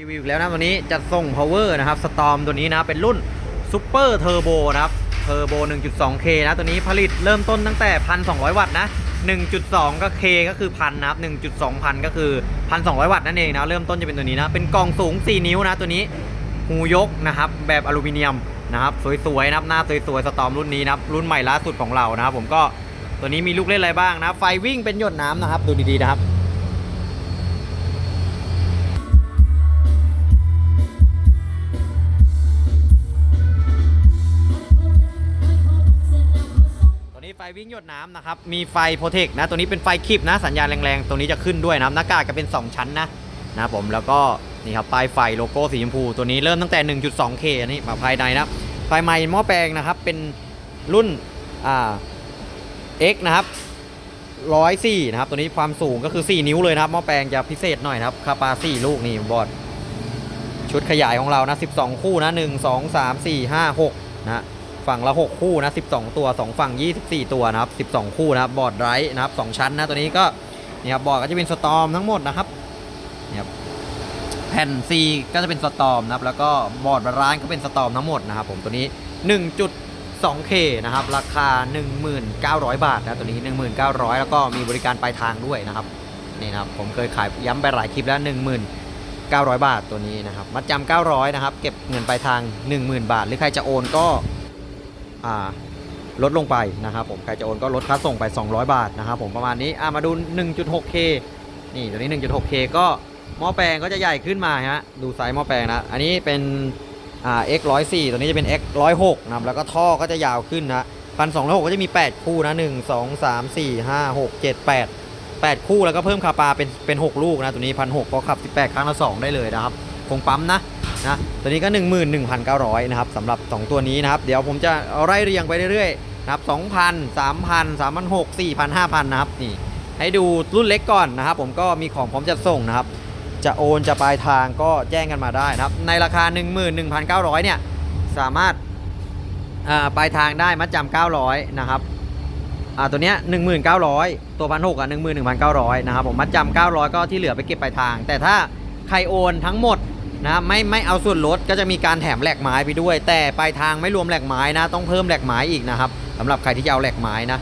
รีวิวอีกแล้วนะวันนี้จะส่ง power นะครับ storm ตัวนี้นะเป็นรุ่น super turbo นะครับ turbo 1.2k นะตัวนี้ผลิตเริ่มต้นตั้งแต่ 1,200 วัตต์นะ 1.2 ก็ k ก็คือพันนะครับ 1.2 พันก็คือ 1,200 วัตต์นั่นเองนะเริ่มต้นจะเป็นตัวนี้นะ เป็นกล่องสูง 4 นิ้วนะตัวนี้หูยกนะครับแบบอลูมิเนียมนะครับสวยๆนะครับหน้าสวยๆ storm รุ่นนี้นะครับรุ่นใหม่ล่าสุดของเรานะครับผมก็ตัวนี้มีลูกเล่นอะไรบ้างนะไฟวิ่งเป็นหยดน้ำนะครับดูดีๆนะครับ ไฟวิ่งหยดน้ำนะครับ มีไฟโปรเทคนะ ตัวนี้เป็นไฟคลิปนะ สัญญาณแรงๆ ตัวนี้จะขึ้นด้วยนะครับหน้ากากจะเป็น 2 ชั้นนะนะผม แล้วก็นี่ครับป้ายไฟโลโก้สีชมพู ตัวนี้เริ่มตั้งแต่ 1.2K อันนี้มาภายในนะไฟใหม่หม้อแปลงนะครับ เป็นรุ่นอ่า X นะครับ104นะครับ ตัวนี้ความสูงก็คือ 4 นิ้วเลยนะครับหม้อแปลงจะพิเศษหน่อยนะครับ คาปา4ลูกนี่บอดชุดขยายของเรานะ 12 คู่นะ 1 2 3 4 5 6 นะ ฝั่งละ 6 คู่นะ 12 ตัว 2 ฝั่ง 24 ตัวนะครับ 12 คู่นะครับ บอร์ดไรท์นะครับ 2 ชั้นนะ ตัวนี้ก็นี่ครับ บอร์ดก็จะเป็นสตอมทั้งหมดนะครับนี่ครับ แผ่น C ก็จะเป็นสตอมนะครับ แล้วก็บอร์ดร้านก็เป็นสตอมทั้งหมดนะครับผม ตัวนี้ 1.2K นะครับ ราคา 1900 บาทนะ ตัวนี้ 1900 แล้วก็มีบริการปลายทางด้วยนะครับ นี่นะครับ ผมเคยขายย้ำไปหลายคลิปแล้ว1900 บาทตัวนี้นะครับ มัดจำ900 นะครับ เก็บเงินปลายทาง 10,000 บาท หรือใครจะโอนก็อ่า ลดลงไปนะครับผมใครจะโอนก็ลดค่าส่งไป 200 บาทนะครับผมประมาณนี้อ่ามาดู 1.6K นี่ตัวนี้ 1.6K ก็หม้อแปลงก็จะใหญ่ขึ้นมาฮะดูไซส์หม้อแปลงนะอันนี้เป็นอ่า X 104ตัวนี้จะเป็น X 106นะครับแล้วก็ท่อก็จะยาวขึ้นนะพันสองร้อยหกก็จะมี 8 คู่นะ1 2 3 4 5 6 7 8 8คู่แล้วก็เพิ่มคาปาเป็นเป็น6ลูกนะตัวนี้พันหกก็ขับ18ครั้งละ2ได้เลยนะครับคงปั๊มนะ นะตัวนี้ก็ 11,900นะครับสำหรับ 2 ตัวนี้นะครับเดี๋ยวผมจะเอาไล่เรียงไปเรื่อยๆนะครับ2,000 3,000 3,600 4,000 5,000นะครับนี่ให้ดูรุ่นเล็กก่อนนะครับ ผมก็มีของพร้อมจัดส่งนะครับ จะโอนจะปลายทางก็แจ้งกันมาได้นะครับ ในราคา 11,900เนี่ยสามารถปลายทางได้มัดจำ900นะครับอ่าตัวเนี้ย19,900 ตัวพันหกอะ11,900นะครับผมมัดจำ900ก็ที่เหลือไปเก็บปลายทาง แต่ถ้าใครโอนทั้งหมด นะไม่ไม่เอาส่วนลดก็จะมีการแถมแหลกไม้ไปด้วย แต่ปลายทางไม่รวมแหลกไม้นะ ต้องเพิ่มแหลกไม้อีกนะครับสำหรับใครที่จะเอาแหลกไม้นะ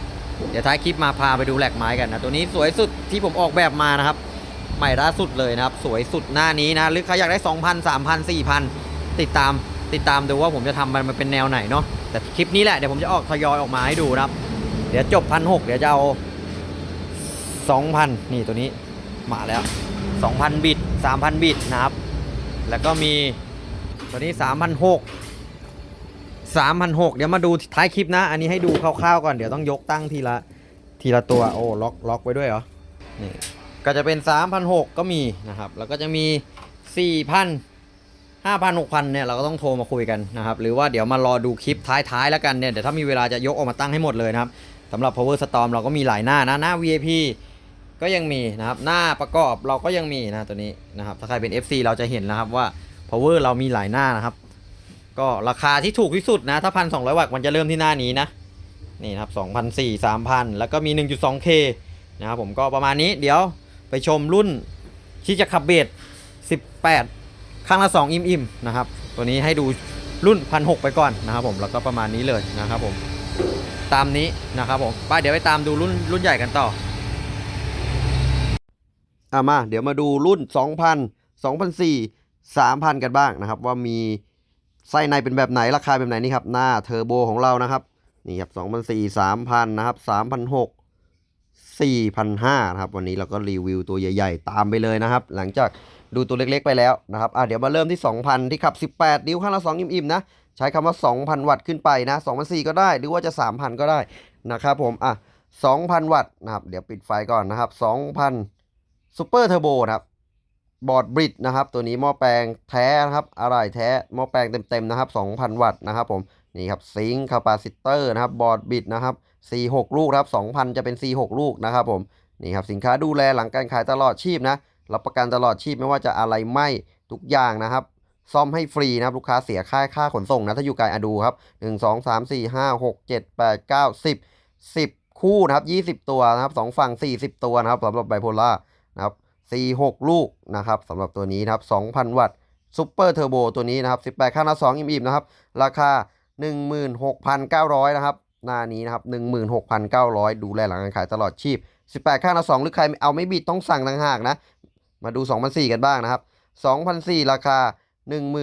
เดี๋ยวท้ายคลิปมาพาไปดูแหลกไม้กันนะตัวนี้สวยสุดที่ผมออกแบบมานะครับ ใหม่ล่าสุดเลยนะครับ สวยสุดหน้านี้นะหรือใครอยากได้ 2,000 3,000 4,000 ติดตามติดตามดูว่าผมจะทำมันมันเป็นแนวไหนเนาะแต่คลิปนี้แหละเดี๋ยวผมจะออกทยอยออกมาให้ดูนะครับ เดี๋ยวจบพันหเดี๋ยวจะเอา2,000นี่ตัวนี้มาแล้ว2,000บิต3,000บิตนะครับ แล้วก็มีตัวนี้ 3,600 3,600 เดี๋ยวมาดูท้ายคลิปนะ อันนี้ให้ดูคร่าวๆก่อน เดี๋ยวต้องยกตั้งทีละทีละตัว โอ้ ล็อกล็อกไว้ด้วยเหรอ นี่ ก็จะเป็น 3,600 ก็มีนะครับ แล้วก็จะมี 4,000 5,000 6,000 เนี่ย เราก็ต้องโทรมาคุยกันนะครับ หรือว่าเดี๋ยวมารอดูคลิปท้ายๆแล้วกันเนี่ย เดี๋ยวถ้ามีเวลาจะยกออกมาตั้งให้หมดเลยนะครับสำหรับ power storm เราก็มีหลายหน้านะ หน้า VIP ก็ยังมีนะครับหน้าประกอบเราก็ยังมีนะตัวนี้นะครับถ้าใครเป็น FC เราจะเห็นนะครับว่า power เรามีหลายหน้านะครับ ก็ราคาที่ถูกที่สุดนะ ถ้าพันสองวัตต์มันจะเริ่มที่หน้านี้นะนี่นะครับสองพันสี่สามพันแล้วก็มี 1.2K นะครับผมก็ประมาณนี้เดี๋ยวไปชมรุ่นที่จะขับเบส18 ข้างละ 2 อิมอิมนะครับ ตัวนี้ให้ดูรุ่นพันหไปก่อนนะครับผมแล้วก็ประมาณนี้เลยนะครับผมตามนี้นะครับผมไปเดี๋ยวไปตามดูรุ่นรุ่นใหญ่กันต่อ อะมา เดี๋ยวมาดูรุ่น 2,000 2,004 3,000 กันบ้างนะครับ ว่ามีไส้ในเป็นแบบไหนราคาแบบไหนนี่ครับ หน้าเทอร์โบของเรานะครับ นี่ครับ2,004 3,000 นะครับ3,600 4,500นะครับ วันนี้เราก็รีวิวตัวใหญ่ๆ ตามไปเลยนะครับ หลังจากดูตัวเล็กๆไปแล้วนะครับอะเดี๋ยวมาเริ่มที่ 2,000 ที่ขับ 18 นิ้วข้างละ 2 อิ่มๆ นะ ใช้คำว่า 2,000 วัตต์ขึ้นไปนะ2,004ก็ได้ หรือว่าจะ 3,000 ก็ได้นะครับผม อะ 2,000 วัตต์นะครับ เดี๋ยวปิดไฟก่อนนะครับ 2,000 ซูเปอร์เทอร์โบนะครับบอร์ดบริดนะครับ ตัวนี้หม้อแปลงแท้นะครับอะไรแท้หม้อแปลงเต็มๆนะครับ 2,000 วัตต์นะครับผมนี่ครับซิงค์คาปาซิเตอร์นะครับบอร์ดบิดนะครับ46ลูกครับ2,000 จะเป็น46ลูกนะครับผมนี่ครับสินค้าดูแลหลังการขายตลอดชีพนะรับประกันตลอดชีพไม่ว่าจะอะไรไหมทุกอย่างนะครับ ซ่อมให้ฟรีนะครับลูกค้าเสียค่าค่าขนส่งนะถ้าอยู่ไกลอะดูครับ 1 2 3 4 5 6 7 8 9 10 10 คู่นะครับ 20 ตัวนะครับสองฝั่ง 40 ตัวนะครับสำหรับไบโพล่า นะครับ46 ลูกนะครับสำหรับตัวนี้นะครับ 2,000 วัตต์ซูเปอร์เทอร์โบตัวนี้นะครับ18ข้างละ2อิ่มๆนะครับ ราคา 16,900 นะครับ หน้านี้นะครับ 16,900 ดูแลหลังการขายตลอดชีพ 18ข้างละ2หรือใครเอาไม่บิดต้องสั่งต่างหากนะ มาดู 2,004 กันบ้างนะครับ2,004 ราคา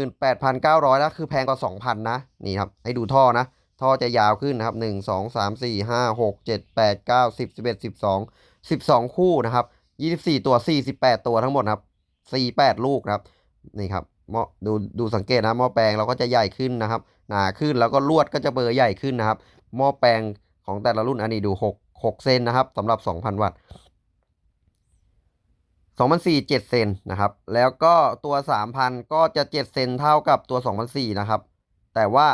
18,900นะคือแพงกว่า 2,000 นะ นี่ครับ ให้ดูท่อนะ ท่อจะยาวขึ้นนะครับ 1 2 3 4 5 6 7 8 9 10 11 12 12 คู่นะครับ 24ตัว48ตัวทั้งหมดครับ48ลูกครับนี่ครับหม้อดูดูสังเกตนะหม้อแปลงเราก็จะใหญ่ขึ้นนะครับหนาขึ้นแล้วก็ลวดก็จะเบอร์ใหญ่ขึ้นนะครับหม้อแปลงของแต่ละรุ่นอันนี้ดู6 6เซนนะครับสำหรับ2,000วัตต์2,004 7เซนนะครับ แล้วก็ตัว 3,000 ก็จะ 7 เซนเท่ากับตัว 2,004 นะครับ แต่ว่า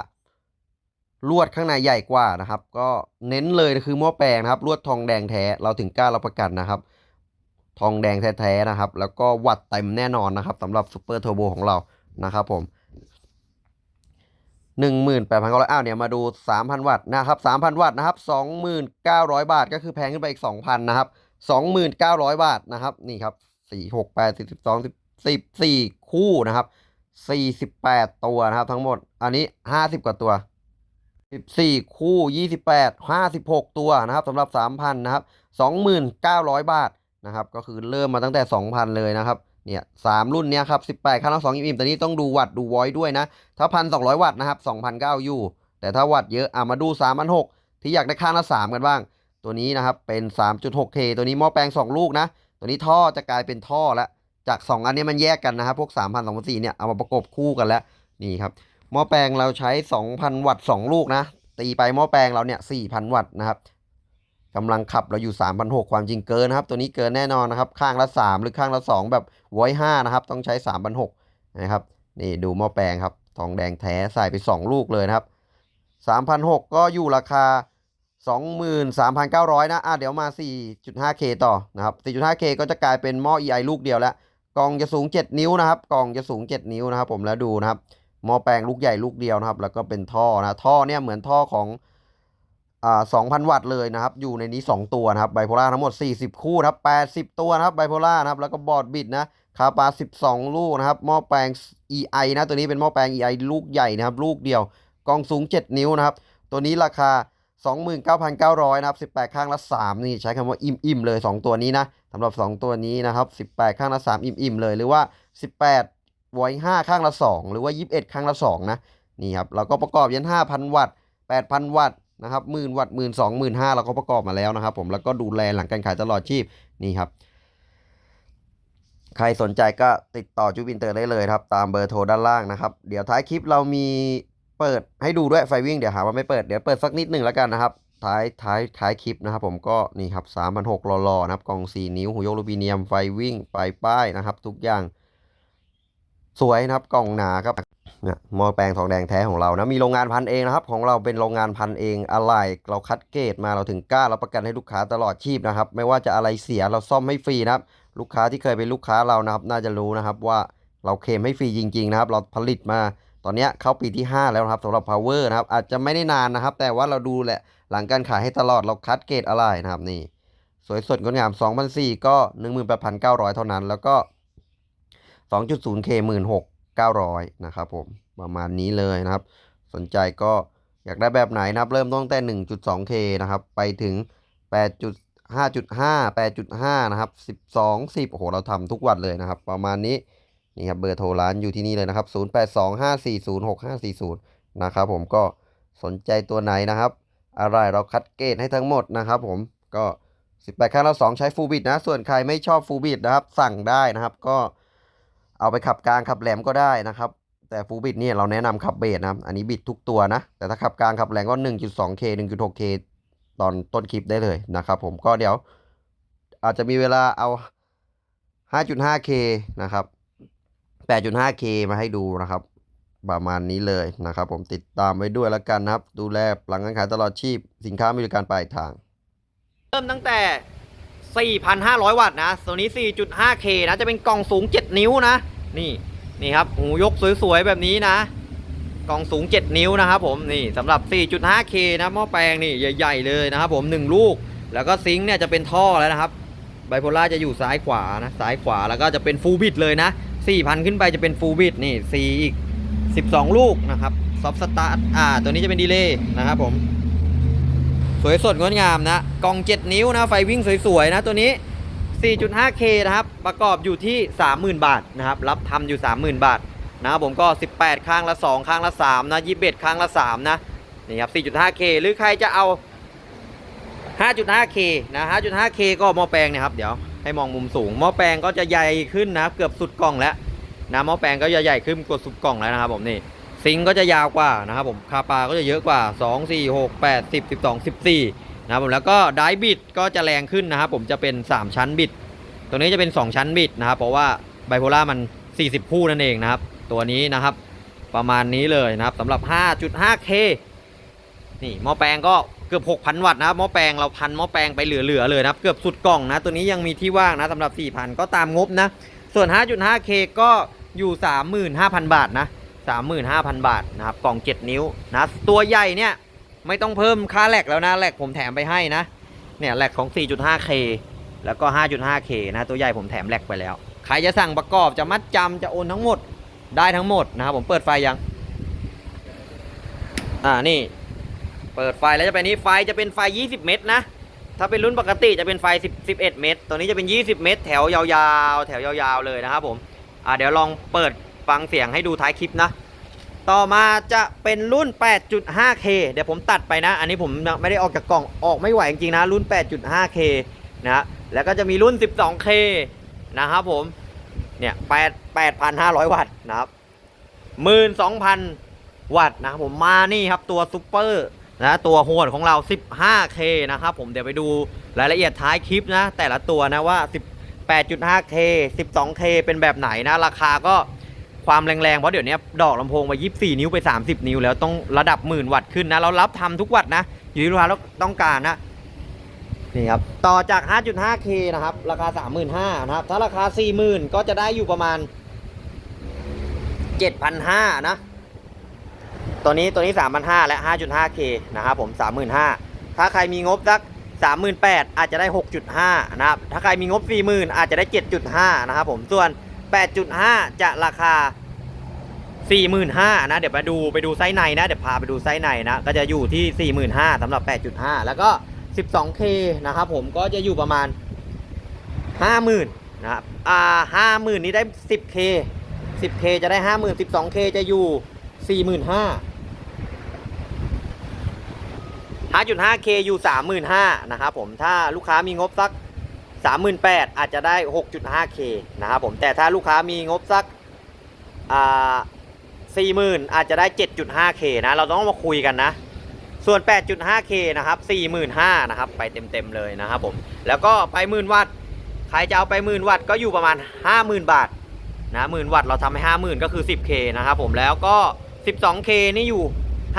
ลวดข้างในใหญ่กว่านะครับ ก็เน้นเลยคือหม้อแปลงนะครับ ลวดทองแดงแท้ เราถึงกล้ารับประกันนะครับ ทองแดงแท้ๆนะครับ แล้วก็วัดเต็มแน่นอนนะครับสำหรับซูเปอร์เทอร์โบของเรานะครับผม18,900อ้าวเนี่ยมาดู 3,000 วัตต์นะครับ 3,000 วัตต์นะครับ 2,900 บาท ก็คือแพงขึ้นไปอีก 2,000 นะครับ 2,900 บาทนะครับ นี่ครับ 4 6 8 12 10 14คู่นะครับ 48 ตัวนะครับ ทั้งหมด อันนี้ 50 กว่าตัว 14 คู่ 28 56 ตัวนะครับสำหรับ 3,000 นะครับ 2,900 บาท นะครับ ก็คือเริ่มมาตั้งแต่ 2,000 เลยนะครับ เนี่ยสามรุ่นเนี้ยครับ 18ข้างละ2อิ่มๆแต่นี้ต้องดูวัตต์ดูวอยด้วยนะ ถ้า 1,200 วัตต์นะครับ2,009อยู่ แต่ถ้าวัตต์เยอะอะมาดู3,600ที่อยากได้ข้างละ3กันบ้าง ตัวนี้นะครับเป็น 3.6K ตัวนี้หม้อแปลง 2 ลูกนะ ตัวนี้ท่อจะกลายเป็นท่อแล้ว จาก 2 อันนี้มันแยกกันนะครับ พวก 3,000 2,400เนี่ยเอามาประกบคู่กันแล้วนี่ครับหม้อแปลงเราใช้ 2,000 วัตต์2ลูกนะตีไปหม้อแปลงเราเนี่ย4,000 วัตต์นะครับ กำลังขับเราอยู่ 3,600 ความจริงเกินนะครับ ตัวนี้เกินแน่นอนนะครับ ข้างละ 3 หรือข้างละ 2 แบบไว้5นะครับ ต้องใช้3,600นะครับ นี่ดูหม้อแปลงครับ ทองแดงแท้ใส่ไป 2 ลูกเลยนะครับ 3,600 ก็อยู่ราคา 23,900 นะอะเดี๋ยวมา 4.5K ต่อนะครับ 4.5K ก็จะกลายเป็นหม้อ EI ลูกเดียวแล้ว กล่องจะสูง 7 นิ้วนะครับ กล่องจะสูง 7 นิ้วนะครับ ผมแล้วดูนะครับ หม้อแปลงลูกใหญ่ลูกเดียวนะครับ แล้วก็เป็นท่อนะ ท่อเนี่ยเหมือนท่อของ อ่า2,000 วัตต์เลยนะครับ อยู่ในนี้ 2 ตัวนะครับไบโพล่าทั้งหมด 40 คู่นะครับ80 ตัวนะครับไบโพล่านะครับ แล้วก็บอร์ดบิดนะคาปา 12 ลูกนะครับ หม้อแปลง EI นะ ตัวนี้เป็นหม้อแปลง EI ลูกใหญ่นะครับ ลูกเดียว กล่องสูง 7 นิ้วนะครับ ตัวนี้ราคา 29,900 นะครับ 18 ข้างละ 3 นี่ใช้คำว่าอิ่มๆเลย 2 ตัวนี้นะสำหรับ 2 ตัวนี้นะครับ 18 ข้างละ 3 อิ่มๆเลย หรือว่า 18ไว้5ข้างละ 2 หรือว่า 21 ข้างละ 2 นะ นี่ครับ เราก็ประกอบยัน 5,000 วัตต์ 8,000 วัตต์ นะครับหมื่นวัตต์หมื่นสองหมื่นห้าเราก็ประกอบมาแล้วนะครับ ผมแล้วก็ดูแลหลังการขายตลอดชีพนี่ครับ ใครสนใจก็ติดต่อจูบินเตอร์ได้เลยครับ ตามเบอร์โทรด้านล่างนะครับ เดี๋ยวท้ายคลิปเรามีเปิดให้ดูด้วยไฟวิ่งเดี๋ยวหาว่าไม่เปิดเดี๋ยวเปิดสักนิดหนึ่งแล้วกันนะครับท้ายท้ายท้ายคลิปนะครับ ผมก็นี่ครับสามพันหกรอๆนะครับกล่องสี่นิ้วหูยกลูบิเนียมไฟวิ่งไฟป้ายนะครับ ทุกอย่างสวยนะครับกล่องหนาครับ เนี่ยหม้อแปลงทองแดงแท้ของเรานะมีโรงงานพันเองนะครับ ของเราเป็นโรงงานพันเองอะไรเราคัดเกรดมาเราถึงกล้ารับประกันให้ลูกค้าตลอดชีพนะครับ ไม่ว่าจะอะไรเสียเราซ่อมให้ฟรีนะครับ ลูกค้าที่เคยเป็นลูกค้าเรานะครับ น่าจะรู้นะครับว่าเราเคมให้ฟรีจริง ๆ นะครับ เราผลิตมาตอนนี้เข้าปีที่ 5 แล้วนะครับสำหรับ power นะครับ อาจจะไม่ได้นานนะครับ แต่ว่าเราดูแหละหลังการขายให้ตลอดเราคัดเกรดอะไรนะครับนี่ สวยสดงดงาม2,004ก็ 18,900 เท่านั้น แล้วก็ 2.0K 900นะครับผมประมาณนี้เลยนะครับ สนใจก็อยากได้แบบไหนนะครับ เริ่มต้นตั้งแต่ 1.2K นะครับไปถึง 8.5.5 8.5 นะครับ 12 10โอ้โหเราทำทุกวันเลยนะครับ ประมาณนี้นี่ครับเบอร์โทรร้านอยู่ที่นี่เลยนะครับ 0825406540 นะครับผมก็สนใจตัวไหนนะครับ อะไรเราคัดเกรดให้ทั้งหมดนะครับผมก็ 18ข้างละ2ใช้ฟูบิดนะ ส่วนใครไม่ชอบฟูบิดนะครับ สั่งได้นะครับก็ เอาไปขับกลางขับแหลมก็ได้นะครับ แต่ฟูบิดเนี่ยเราแนะนำขับเบสนะครับ อันนี้บิดทุกตัวนะ แต่ถ้าขับกลางขับแรงก็ 1.2K 1.6K ตอนต้นคลิปได้เลยนะครับ ผมก็เดี๋ยวอาจจะมีเวลาเอา 5.5K นะครับ 8.5K มาให้ดูนะครับประมาณนี้เลยนะครับ ผมติดตามไว้ด้วยแล้วกันนะครับ ดูแลหลังการขายตลอดชีพ สินค้าบริการปลายทาง เริ่มตั้งแต่ 4,500 วัตต์นะ ตัวนี้ 4.5K นะ จะเป็นกล่องสูง 7 นิ้วนะ นี่นี่ครับหูยกสวยๆแบบนี้นะ กล่องสูง 7 นิ้วนะครับผมนี่สำหรับ 4.5K นะหม้อแปลงนี่ใหญ่ๆเลยนะครับผม 1 ลูก แล้วก็ซิงค์เนี่ยจะเป็นท่อแล้วนะครับไบโพล่าจะอยู่ซ้ายขวานะซ้ายขวาแล้วก็จะเป็นฟูลบิดเลยนะ 4,000 ขึ้นไปจะเป็นฟูลบิดนี่ C อีก 12 ลูกนะครับซอฟสตาร์ทอ่าตัวนี้จะเป็นดีเลย์นะครับผม สวยสดงดงามนะกล่อง 7 นิ้วนะไฟวิ่งสวยๆนะตัวนี้ 4.5K นะครับ ประกอบอยู่ที่ 30,000 บาทนะครับ รับทำอยู่ 30,000 บาทนะครับผมก็ 18 ข้างละ 2 ข้างละ 3 นะ21 ข้างละ 3 นะ นี่ครับ 4.5K หรือใครจะเอา 5.5K นะ 5.5K ก็หม้อแปลงนะครับ เดี๋ยวให้มองมุมสูง หม้อแปลงก็จะใหญ่ขึ้นนะเกือบสุดกล่องแล้วนะหม้อแปลงก็จะใหญ่ขึ้นกว่าสุดกล่องแล้วนะครับผมนี่ ซิงก็จะยาวกว่านะครับผม คาปาก็จะเยอะกว่า 2 4 6 8 10 12 14 นะครับผมแล้วก็ไดบิดก็จะแรงขึ้นนะครับผมจะเป็น 3 ชั้นบิด ตัวนี้จะเป็น 2 ชั้นบิดนะครับ เพราะว่าไบโพล่ามัน 40 คู่นั่นเองนะครับ ตัวนี้นะครับประมาณนี้เลยนะครับสำหรับ 5.5K นี่หม้อแปลงก็เกือบ 6,000 วัตต์นะครับหม้อแปลงเราพันหม้อแปลงไปเหลือๆเลยนะครับ เกือบสุดกล่องนะ ตัวนี้ยังมีที่ว่างนะสำหรับ 4,000 ก็ตามงบนะ ส่วน 5.5K ก็อยู่ 35,000 บาทนะ 35,000 บาทนะครับ กล่อง 7 นิ้วนะ ตัวใหญ่เนี่ย ไม่ต้องเพิ่มค่าแหลกแล้วนะแหลกผมแถมไปให้นะ เนี่ยแหลกของ 4.5K แล้วก็ 5.5K นะตัวใหญ่ผมแถมแหลกไปแล้ว ใครจะสั่งประกอบจะมัดจำจะโอนทั้งหมดได้ทั้งหมดนะครับผมเปิดไฟยัง อ่านี่ เปิดไฟแล้วจะเป็นนี้ไฟจะเป็นไฟ 20 เมตรนะ ถ้าเป็นรุ่นปกติจะเป็นไฟ 10 11 เมตร ตัวนี้จะเป็น 20 เมตร แถวยาวๆ แถวยาวๆเลยนะครับผม อ่าเดี๋ยวลองเปิดฟังเสียงให้ดูท้ายคลิปนะ ต่อมาจะเป็นรุ่น 8.5K เดี๋ยวผมตัดไปนะ อันนี้ผมไม่ได้ออกจากกล่องออกไม่ไหวจริงๆนะ รุ่น 8.5K นะฮะแล้วก็จะมีรุ่น 12K นะครับผม เนี่ย8 8,500 วัตต์นะครับ 12,000 วัตต์นะครับผมมานี่ครับตัวซูเปอร์นะตัวโหดของเรา 15K นะครับผมเดี๋ยวไปดูรายละเอียดท้ายคลิปนะ แต่ละตัวนะว่า 18.5K 12K เป็นแบบไหนนะ ราคาก็ ความแรงๆ เพราะเดี๋ยวนี้ดอกลำโพงมา 24 นิ้วไป 30 นิ้ว แล้วต้องระดับหมื่นวัตต์ขึ้นนะ เรารับทำทุกวัตต์นะ อยู่ที่ลูกค้าต้องการนะ นี่ครับ ต่อจาก 5.5K นะครับ ราคา 35,000นะครับ ถ้าราคา 40,000 ก็จะได้อยู่ประมาณ 7,500 นะ ตัวนี้ตัวนี้ 3,500 และ 5.5K นะครับผม 35,000 ถ้าใครมีงบสัก38,000 อาจจะได้ 6.5 นะครับ ถ้าใครมีงบ 40,000 อาจจะได้ 7.5 นะครับผม ส่วน 8.5 จะราคา 45,000นะ เดี๋ยวไปดูไปดูไส้ในนะ เดี๋ยวพาไปดูไส้ในนะ ก็จะอยู่ที่ 45,000สำหรับ 8.5 แล้วก็ 12K นะครับผมก็จะอยู่ประมาณ 50,000นะครับอ่า50,000 นี้ได้ 10K 10K จะได้ 50,000 12K จะอยู่ 45,000 5.5K อยู่ 35,000นะครับผมถ้าลูกค้ามีงบสัก 38,000อาจจะได้ 6.5K นะครับผมแต่ถ้าลูกค้ามีงบสักอ่า40,000 อาจจะได้ 7.5K นะเราต้องมาคุยกันนะ ส่วน 8.5K นะครับ45,000นะครับไปเต็มๆเลยนะครับผมแล้วก็ไปหมื่นวัตต์ใครจะเอาไปหมื่นวัตต์ก็อยู่ประมาณ 50,000 บาทนะหมื่นวัตต์เราทำให้ 50,000 ก็คือ 10K นะครับผมแล้วก็ 12K นี่อยู่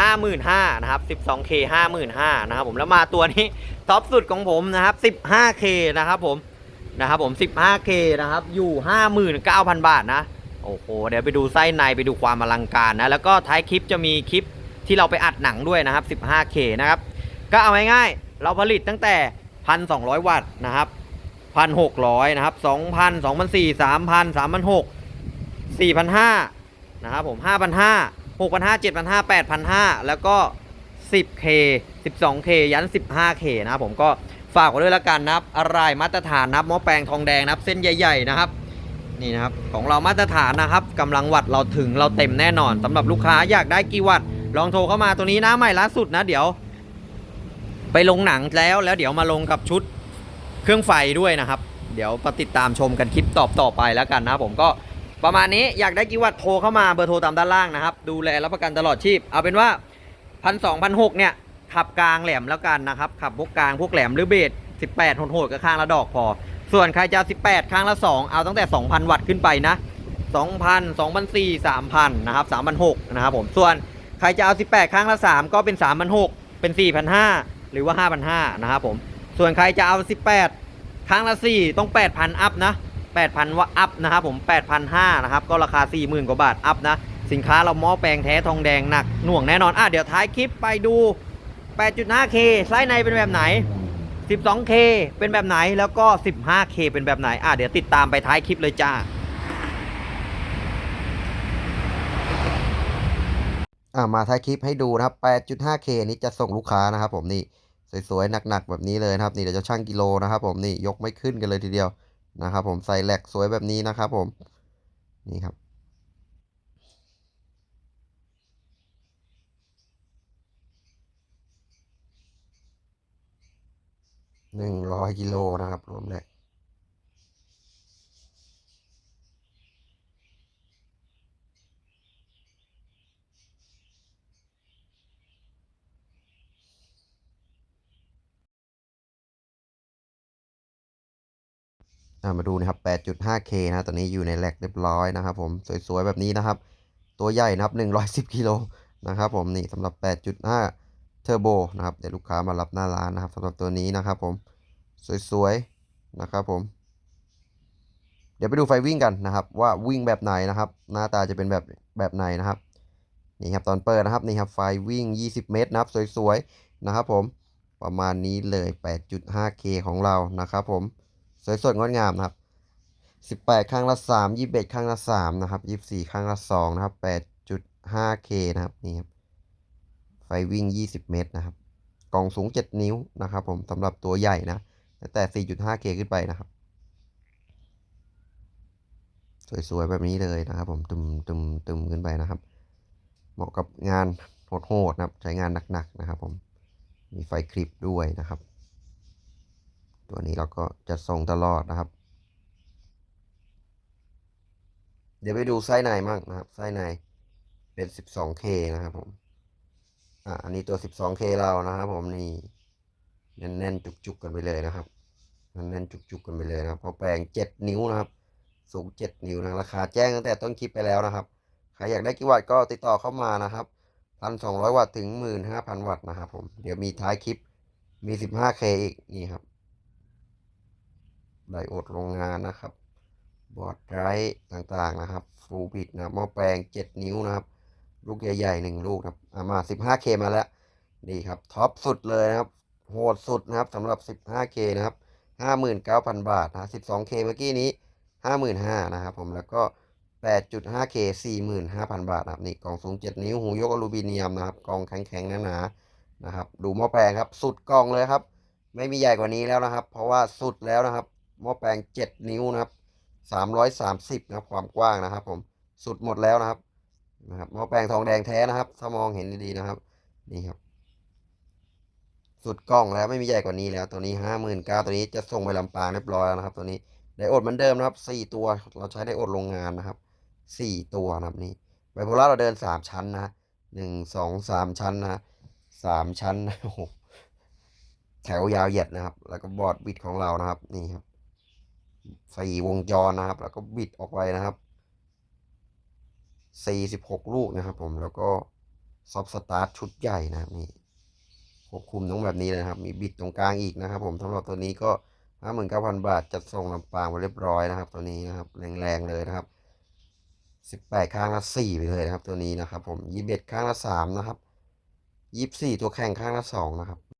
55,000นะครับ 12K 55,000นะครับผมแล้วมาตัวนี้ท็อปสุดของผมนะครับ 15K นะครับผมนะครับผม 15K นะครับอยู่ 59,000 บาทนะโอ้โหเดี๋ยวไปดูไส้ในไปดูความอลังการนะแล้วก็ท้ายคลิปจะมีคลิปที่เราไปอัดหนังด้วยนะครับ 15K นะครับก็เอาง่ายๆเราผลิตตั้งแต่ 1,200 วัตต์นะครับ 1,600 นะครับ 2,000 2,400 3,000 3,600 4,500 นะครับผม 5,500 6,500 7,500 8,500 แล้วก็ 10K 12K ยัน 15K นะครับผมก็ฝากไว้ด้วยละกันนะครับอะไรมาตรฐานนะครับหม้อแปลงทองแดงนะครับ เส้นใหญ่ๆนะครับนี่นะครับของเรามาตรฐานนะครับกำลังวัตต์เราถึงเราเต็มแน่นอนสำหรับลูกค้าอยากได้กี่วัตต์ลองโทรเข้ามาตัวนี้นะใหม่ล่าสุดนะเดี๋ยว ไปลงหนังแล้วแล้วเดี๋ยวมาลงกับชุดเครื่องไฟด้วยนะครับ เดี๋ยวมาติดตามชมกันคลิปตอบต่อไปแล้วกันนะผมก็ ประมาณนี้อยากได้กี่วัตต์โทรเข้ามาเบอร์โทรตามด้านล่างนะครับ ดูแลรับประกันตลอดชีพ เอาเป็นว่าพันสองพันหกเนี่ยขับกลางแหลมแล้วกันนะครับ ขับพวกกลางพวกแหลมหรือเบส18โหดๆก็ข้างละดอกพอ ส่วนใครจะเอา18 ข้างละ 2 เอาตั้งแต่ 2,000 วัตต์ขึ้นไปนะ2,000 2,400 3,000นะครับ3,600นะครับผมส่วนใครจะเอา 18 ข้างละ 3 ก็เป็น3,600เป็น4,500หรือว่า5,500นะครับผมส่วนใครจะเอา 18 ข้างละ 4 ต้อง 8,000 อัพนะ 8,000 ว่าอัพนะครับผม8,500นะครับก็ราคา 40,000 กว่าบาทอัพนะสินค้าเราหม้อแปลงแท้ทองแดงหนักหน่วงแน่นอนอะเดี๋ยวท้ายคลิปไปดู 8.5K ไส้ในเป็นแบบไหน 12K เป็นแบบไหนแล้วก็ 15K เป็นแบบไหนอะเดี๋ยวติดตามไปท้ายคลิปเลยจ้าอ่ามาท้ายคลิปให้ดูนะครับ 8.5K นี้จะส่งลูกค้านะครับผมนี่สวยๆหนักๆแบบนี้เลยนะครับนี่เดี๋ยวจะชั่งกิโลนะครับผมนี่ยกไม่ขึ้นกันเลยทีเดียว นะครับผมใส่แหลกสวยแบบนี้นะครับผมนี่ครับ หนึ่งร้อยกิโลนะครับรวมแหลก มาดูนะครับ 8.5K นะตอนนี้อยู่ในแลกเรียบร้อยนะครับ ผมสวยๆแบบนี้นะครับ ตัวใหญ่นะครับ110กิโลนะครับ ผมนี่สำหรับ 8.5 เทอร์โบนะครับเดี๋ยวลูกค้ามารับหน้าร้านนะครับสำหรับตัวนี้นะครับ ผมสวยๆนะครับผม เดี๋ยวไปดูไฟวิ่งกันนะครับ ว่าวิ่งแบบไหนนะครับ หน้าตาจะเป็นแบบแบบไหนนะครับนี่ครับตอนเปิดนะครับนี่ครับไฟวิ่ง 20 เมตรนะครับ สวยๆนะครับ ผมประมาณนี้เลย 8.5K ของเรานะครับ ผม สวยสดงดงามนะครับ18ข้างละ3 21ข้างละ3นะครับ24ข้างละ2นะครับ 8.5K นะครับนี่ครับไฟวิ่ง20เมตรนะครับ กล่องสูง7นิ้วนะครับผมสำหรับตัวใหญ่นะตั้งแต่ 4.5K ขึ้นไปนะครับ สวยๆแบบนี้เลยนะครับ ผมตึมตึมตึมขึ้นไปนะครับ เหมาะกับงานโหดๆนะครับ ใช้งานหนักๆนะครับ ผมมีไฟคลิปด้วยนะครับ ตัวนี้เราก็จะส่งตลอดนะครับ เดี๋ยวไปดูไส้ในมั่งนะครับ ไส้ในเป็น 12K นะครับผมอ่าอันนี้ตัว 12K เรานะครับ ผมนี่แน่นๆจุกๆกันไปเลยนะครับแน่นๆจุกๆกันไปเลยนะครับพราะแปลง 7 นิ้วนะครับ สูง 7 นิ้วนะราคาแจ้งตั้งแต่ต้นคลิปไปแล้วนะครับใครอยากได้กี่วัตต์ก็ติดต่อเข้ามานะครับ1,200วัตต์ถึง15,000วัตต์นะครับผม เดี๋ยวมีท้ายคลิปมี 15K อีกนี่ครับ ไดโอดโรงงานนะครับ บอร์ดไรท์ต่างๆนะครับฟูลบิดนะหม้อแปลง 7 นิ้วนะครับ ลูกใหญ่ๆหนึ่งลูกนะครับอะมา 15K มาแล้ว นี่ครับท็อปสุดเลยนะครับ โหดสุดนะครับสำหรับ 15K นะครับ 59,000 บาทนะ 12K เมื่อกี้นี้ 55,000นะครับผมแล้วก็ 8.5K 45,000 บาทนะครับนี่กล่องสูง 7 นิ้วหูยกอลูมิเนียมนะครับกล่องแข็งๆหนาๆนะครับ ดูหม้อแปลงครับ สุดกล่องเลยครับ ไม่มีใหญ่กว่านี้แล้วนะครับ เพราะว่าสุดแล้วนะครับ หม้อแปลง 7 นิ้วนะครับ330นะครับความกว้างนะครับ ผมสุดหมดแล้วนะครับนะครับหม้อแปลงทองแดงแท้นะครับ ถ้ามองเห็นดีๆนะครับ นี่ครับ สุดกล้องแล้วไม่มีใหญ่กว่านี้แล้วตัวนี้ห้าหมื่นเก้าตัวนี้จะส่งไปลำปางเรียบร้อยแล้วนะครับ ตัวนี้ไดโอดเหมือนเดิมนะครับสี่ตัวเราใช้ไดโอดโรงงานนะครับสี่ตัวนะครับนี่ไบโพล่าเราเดินสามชั้นนะหนึ่งสองสามชั้นนะสามชั้นนะโอ้โหแถวยาวเหยียดนะครับ แล้วก็บอร์ดบิดของเรานะครับนี่ครับ สี่วงจรนะครับ แล้วก็บิดออกไปนะครับสี่สิบหกลูกนะครับ ผมแล้วก็ซับสตาร์ทชุดใหญ่นะครับนี่ควบคุมต้องแบบนี้เลยนะครับ มีบิดตรงกลางอีกนะครับ ผมสำหรับตัวนี้ก็ห้าหมื่นเก้าพันบาทจัดส่งลำปางไปเรียบร้อยนะครับ ตัวนี้นะครับแรงๆเลยนะครับสิบแปดข้างละสี่ไปเลยนะครับ ตัวนี้นะครับ ผมยี่สิบเอ็ดข้างละสามนะครับยี่สิบสี่ตัวแข่งข้างละสองนะครับ